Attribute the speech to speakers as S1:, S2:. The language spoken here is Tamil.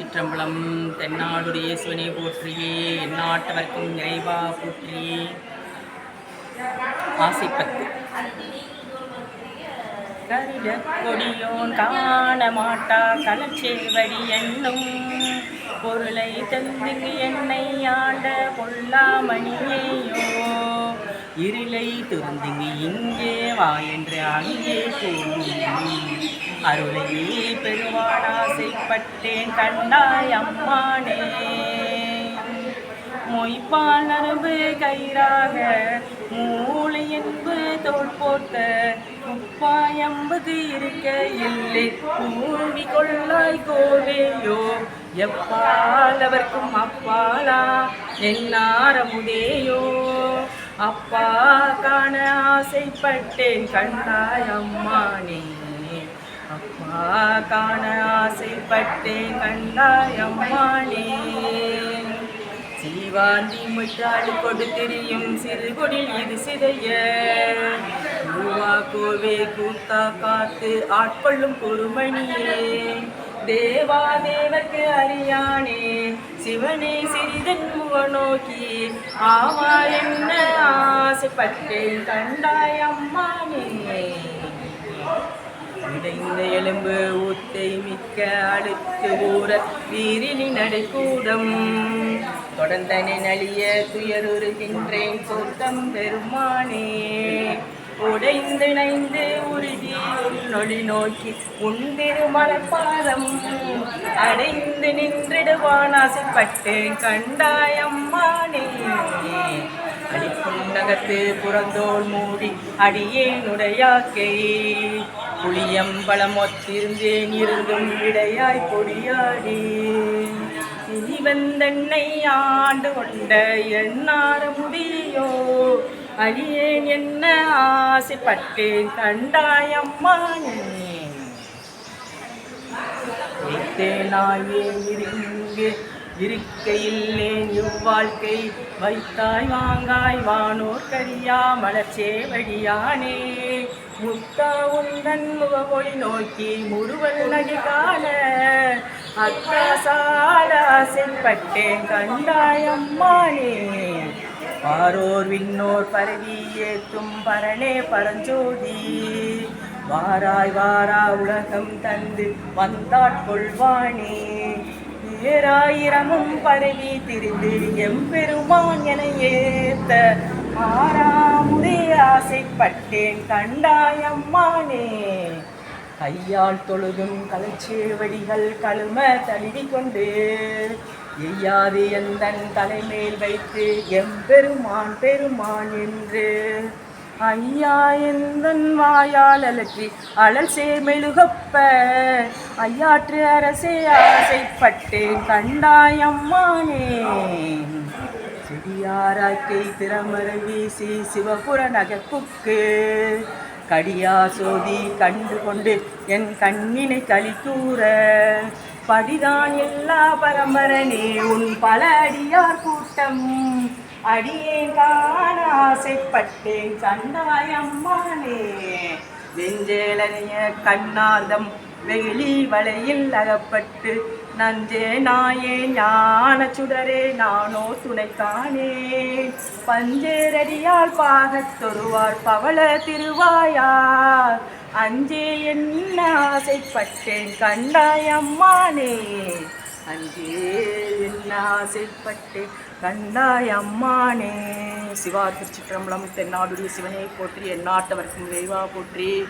S1: திருச்சிற்றம்பலம் தென்னாடுடைய இயேசுவனை போற்றியே எந்நாட்டவர்க்கும் நிறைவா போற்றியே. ஆசைப்பத்து கருட கொடியோன் காண மாட்டா களச்சேவடி என்னும் பொருளை தந்துங்கு என்னை ஆண்ட பொல்லாமணியேயோ. இருளை துறந்துங்கு இங்கே வா என்று அங்கே கூறும் அருளையே பெருவானாசைப்பட்டேன் கண்டாய் அம்மானே. மொய்ப்பால் நரம்பு கயிறாக மூளை என்பு தோல் போட்ட முப்பாயம்பது இருக்க இல்லை. பூமி கொள்ளாய் கோவேயோ எப்பால் அவர்க்கும் அப்பாலா என்னாரமுதேயோ அப்பா காண ஆசைப்பட்டேன் கண்டாய் அம்மா நீ. அப்பா காண ஆசைப்பட்டேன் கண்டாய் அம்மானே சீவாந்தி முட்டாடு கொடு தெரியும் சிறு இது சிதைய. கோவே கூத்தா காத்து ஆட்கொள்ளும் பொறுமணியே தேவா தேவக்கு அறியானே சிவனே சிறிதன் முக நோக்கி ஆமா என்ன ஆசைப்பட்டேன் கண்டாய் அம்மானே இடைந்த எலும்பு ஊத்தை மிக்க அழுத்து ஊற வீரிலி நடைக்கூடம். தொடர்ந்தனை நலிய துயருகின்றேன் சொர்க்கம் பெருமானே உடைந்து நைந்து உருகி நொழி நோக்கி உந்திரு மலப்பாதம் அடைந்து நின்றிடுவான் ஆசைப்பட்டு கண்டாயம்மானே அடிப்புண்டகத்து புறந்தோல் மூடி அடியேனுடையாக்கை புளியம்பலம் ஒத்திருந்தேன் இருந்தும் விடையாய் பொடியாடி. இனி வந்தன்னை ஆண்டு கொண்ட எண்ணார முடியோ? அடியேன் என்ன ஆசைப்பட்டேன் கண்டாயம்மானே வைத்தேனாயே இருந்து இருக்கையில்லேன் இவ்வாழ்க்கை வைத்தாய் வாங்காய் வானோர் கரியா மலர்ச்சேவடியானே முத்தா உந்தன் முகமொழி நோக்கி முருவல் நகை காண. அத்தா கண்டாயம்மானே பாரோர் விண்ணோர் பரவி ஏத்தும் பரணே பரஞ்சோதி. வாராய் வாரா உலகம் தந்து வந்தாட்கொள்வானே ஏராயிரமும் பரவி திரிந்து எம்பெருமான் என ஏத்த ஆறாமுதே ஆசைப்பட்டேன் கண்டாயம்மானே கையால் தொழுதும் கலைச்சேவடிகள் கழும தழுவி கொண்டு எய்யாது எந்தன் தலைமேல் வைத்து எம்பெருமான் பெருமான் என்று. ஐயா எந்தன் வாயால் அலற்றி அழல் சேமெழுகப்ப ஐயாற்று அரசே ஆசைப்பட்டேன் கண்டாயம்மானே செடியாராக்கை திறமர வீசி சிவபுர நகர்ப்புக்கு கடியா சோதி கண்டு கொண்டு என் கண்ணினை கலிக்கூற படிதான் எல்லா பரம்பரனே. உன் பல அடியார் கூட்டம். அடியேன் காண ஆசைப்பட்டேன் கண்டாயம்மானே வெஞ்சேலனைய கண்ணாதம் வெயிலி வலையில் அகப்பட்டு நஞ்சே நாயே ஞான சுடரே நானோ துணைக்கானே பஞ்சேரடியால் பாகத்தொருவார் பவள திருவாயார். அஞ்சே என்ன ஆசைப்பட்டேன் கண்டாயம்மானே அஞ்சே என்ன ஆசைப்பட்டேன் கண்டாய் அம்மானே. சிவா திருச்சிற்றம்பலம் தென்னாடுடைய சிவனை போற்றி எந்நாட்டவர்க்கும் விரைவா போற்றி.